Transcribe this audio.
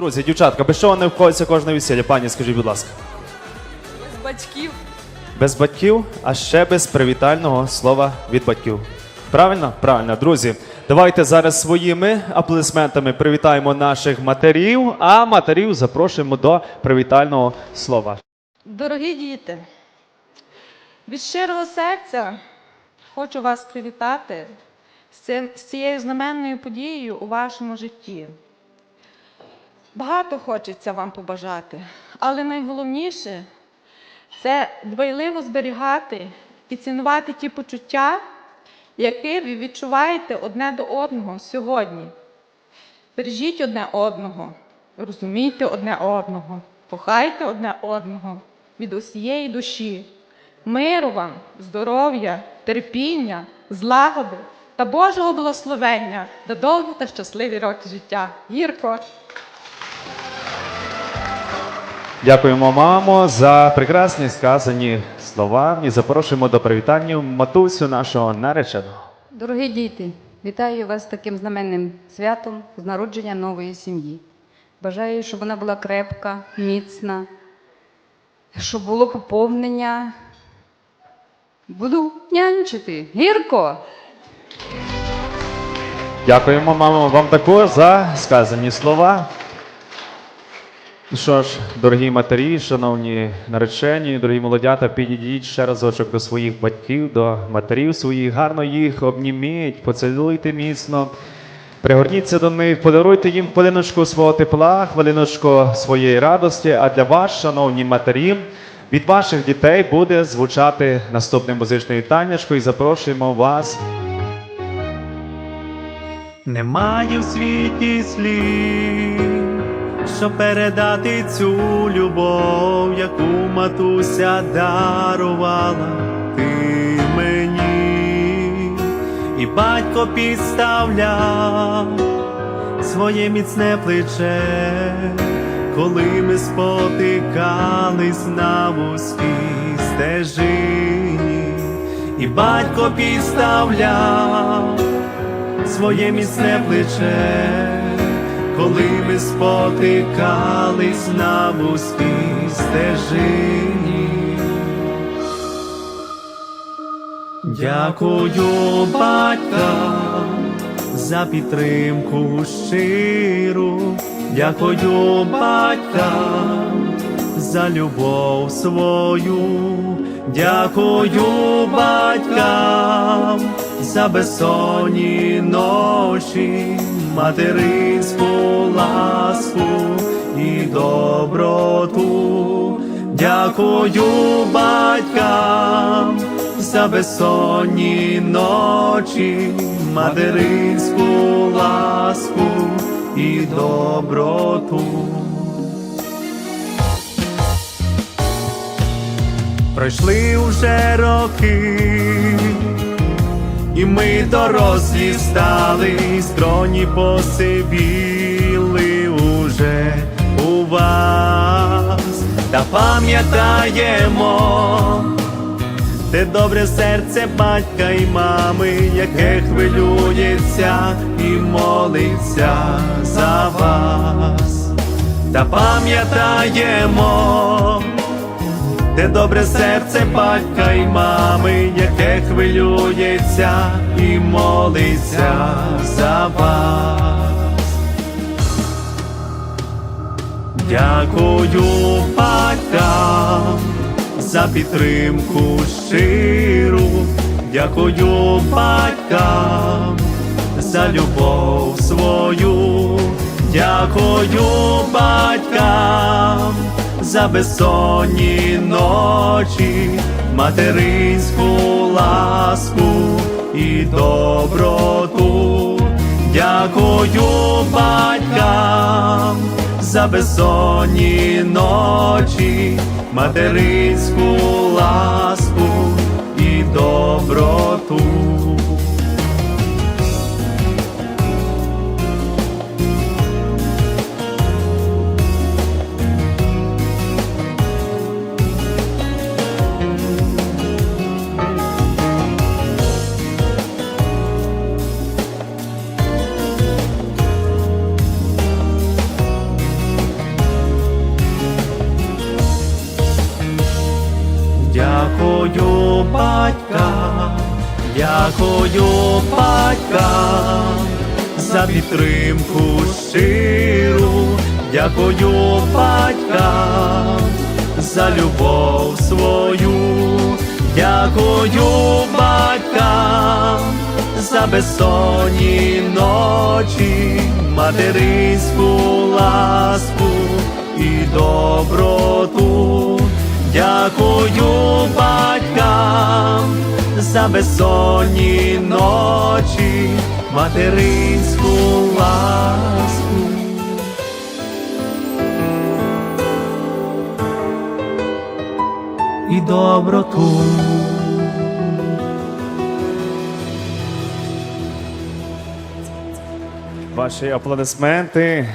Друзі, дівчатка, без чого не входиться кожне весілля? Пані, скажіть, будь ласка. З батьків. Без батьків, а ще без привітального слова від батьків. Правильно? Правильно, друзі. Давайте зараз своїми аплодисментами привітаємо наших матерів, а матерів запрошуємо до привітального слова. Дорогі діти, від щирого серця хочу вас привітати з цим- з цією знаменною подією у вашому житті. Багато хочеться вам побажати, але найголовніше це дбайливо зберігати і цінувати ті почуття, які ви відчуваєте одне до одного сьогодні. Бережіть одне одного, розумійте одне одного, кохайте одне одного від усієї душі. Миру вам, здоров'я, терпіння, злагоди та Божого благословення на довгі та щасливі роки життя. Гірко! Дякуємо, мамо, за прекрасні сказані слова і запрошуємо до привітання матусю нашого нареченого. Дорогі діти, вітаю вас з таким знаменним святом з народження нової сім'ї. Бажаю, щоб вона була крепка, міцна, щоб було поповнення. Буду нянчити. Гірко! Дякуємо, мамо, вам також за сказані слова. Ну Що ж, дорогі матері, шановні наречені, дорогі молодята, підійдіть ще разочок до своїх батьків, до матерів своїх, гарно їх обніміть, поцілуйте міцно, пригорніться до них, подаруйте їм хвилиночку свого тепла, хвилиночку своєї радості. А для вас, шановні матері, від ваших дітей буде звучати наступне музичне вітаннячко і запрошуємо вас Немає в світі слів, щоб передати цю любов, яку матуся дарувала ти мені, і батько підставляв своє міцне плече, коли ми спотикались на вузькій стежині, і батько підставляв своє міцне плече, коли ми спотикались на вузькій стежині. Дякую батькам за підтримку щиру, дякую батькам за любов свою, дякую батькам за безсонні ночі, материнську ласку і доброту. Дякую батькам за безсонні ночі, материнську ласку і доброту. Пройшли уже роки, і ми дорослі стали, скроні посивіли уже у вас, та пам'ятаємо те добре серце батька і мами, яке хвилюється і молиться за вас, та пам'ятаємо те добре серце батька і мами, яке хвилюється і молиться за вас. Дякую батькам за підтримку щиру, дякую батькам за любов свою, дякую батькам за безсонні ночі, материнську ласку і доброту. Дякую батькам за безсонні ночі, материнську ласку і доброту. Дякую батькам, дякую батькам за підтримку щиру, дякую батькам за любов свою, дякую батькам за безсонні ночі, материнську ласку і доброту. Дякую батькам за безсонні ночі, материнську ласку. І доброту. Ваші аплодисменти